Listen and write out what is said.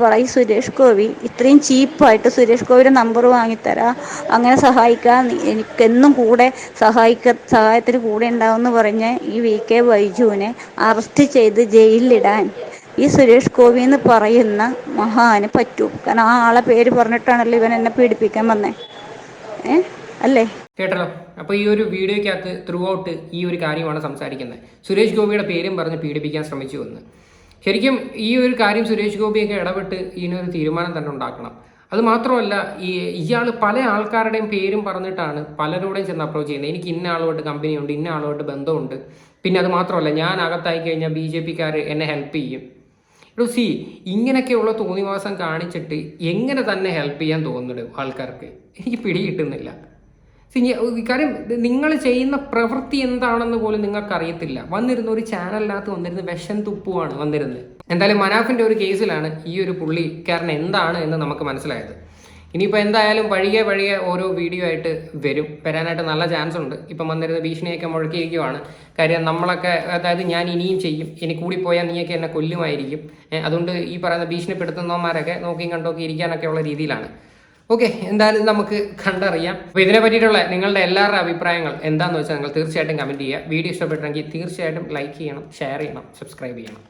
പറയും സുരേഷ് ഗോപി ഇത്രയും ചീപ്പായിട്ട് സുരേഷ് ഗോപിയുടെ നമ്പർ വാങ്ങിത്തരാ. അങ്ങനെ സഹായിക്കാൻ എനിക്കെന്നും കൂടെ സഹായിക്ക സഹായത്തിന് കൂടെ ഉണ്ടാവുമെന്ന് പറഞ്ഞ് ഈ വി കെ ബൈജുവിനെ അറസ്റ്റ് ചെയ്ത് ജയിലിലിടാൻ. ഈ സുരേഷ് ഗോപി എന്ന് പറയുന്ന മഹാന് പറ്റൂ. കാരണം ആ ആളെ പേര് പറഞ്ഞിട്ടാണല്ലോ ഇവൻ എന്നെ പീഡിപ്പിക്കാൻ വന്നേ. ഏ? അല്ലേ? കേട്ടല്ലോ. അപ്പോൾ ഈ ഒരു വീഡിയോയ്ക്കകത്ത് ത്രൂ ഔട്ട് ഈ ഒരു കാര്യമാണ് സംസാരിക്കുന്നത്. സുരേഷ് ഗോപിയുടെ പേരും പറഞ്ഞ് പീഡിപ്പിക്കാൻ ശ്രമിച്ചു എന്ന്. ശരിക്കും ഈ ഒരു കാര്യം സുരേഷ് ഗോപിയൊക്കെ ഇടപെട്ട് ഇതിനൊരു തീരുമാനം തന്നെ ഉണ്ടാക്കണം. അത് മാത്രമല്ല ഈ ഇയാൾ പല ആൾക്കാരുടെയും പേരും പറഞ്ഞിട്ടാണ് പലരോടെയും ചെന്ന് അപ്രോച്ച് ചെയ്യുന്നത്. എനിക്ക് ഇന്ന ആളുമായിട്ട് കമ്പനിയുണ്ട് ഇന്ന ആളുമായിട്ട് ബന്ധമുണ്ട്. പിന്നെ അത് മാത്രമല്ല ഞാൻ അകത്തായി കഴിഞ്ഞാൽ ബി ജെ പിക്കാർ എന്നെ ഹെൽപ്പ് ചെയ്യും. എടോ സി ഇങ്ങനെയൊക്കെയുള്ള തോന്നിവാസം കാണിച്ചിട്ട് എങ്ങനെ തന്നെ ഹെൽപ്പ് ചെയ്യാൻ തോന്നുന്നുണ്ട് ആൾക്കാർക്ക്? എനിക്ക് പിടി കിട്ടുന്നില്ല. കാര്യം നിങ്ങൾ ചെയ്യുന്ന പ്രവൃത്തി എന്താണെന്ന് പോലും നിങ്ങൾക്ക് അറിയത്തില്ല വന്നിരുന്ന ഒരു ചാനലിനകത്ത് വന്നിരുന്ന വിഷം തുപ്പുവാണ് വന്നിരുന്നത്. എന്തായാലും മനാഫിന്റെ ഒരു കേസിലാണ് ഈ ഒരു പുള്ളിക്കാരൻ എന്താണ് എന്ന് നമുക്ക് മനസ്സിലായത്. ഇനിയിപ്പോൾ എന്തായാലും വഴിയെ വഴിയെ ഓരോ വീഡിയോ ആയിട്ട് വരും. വരാനായിട്ട് നല്ല ചാൻസ് ഉണ്ട്. ഇപ്പം വന്നിരുന്ന ഭീഷണിയൊക്കെ മുഴക്കിയിരിക്കുവാണ്. കാര്യം നമ്മളൊക്കെ അതായത് ഞാൻ ഇനിയും ചെയ്യും. ഇനി കൂടിപ്പോയാൽ നീയൊക്കെ എന്നെ കൊല്ലുമായിരിക്കും. അതുകൊണ്ട് ഈ പറയുന്ന ഭീഷണിപ്പെടുത്തുന്നവന്മാരൊക്കെ നോക്കിയും കണ്ടോക്കി ഇരിക്കാനൊക്കെ ഉള്ള രീതിയിലാണ്. ഓക്കെ എന്തായാലും നമുക്ക് കണ്ടറിയാം. അപ്പോൾ ഇതിനെ പറ്റിയിട്ടുള്ള നിങ്ങളുടെ എല്ലാവരുടെ അഭിപ്രായങ്ങൾ എന്താണെന്ന് വെച്ചാൽ നിങ്ങൾ തീർച്ചയായിട്ടും കമന്റ് ചെയ്യുക. വീഡിയോ ഇഷ്ടപ്പെട്ടെങ്കിൽ തീർച്ചയായിട്ടും ലൈക്ക് ചെയ്യണം ഷെയർ ചെയ്യണം സബ്സ്ക്രൈബ് ചെയ്യണം.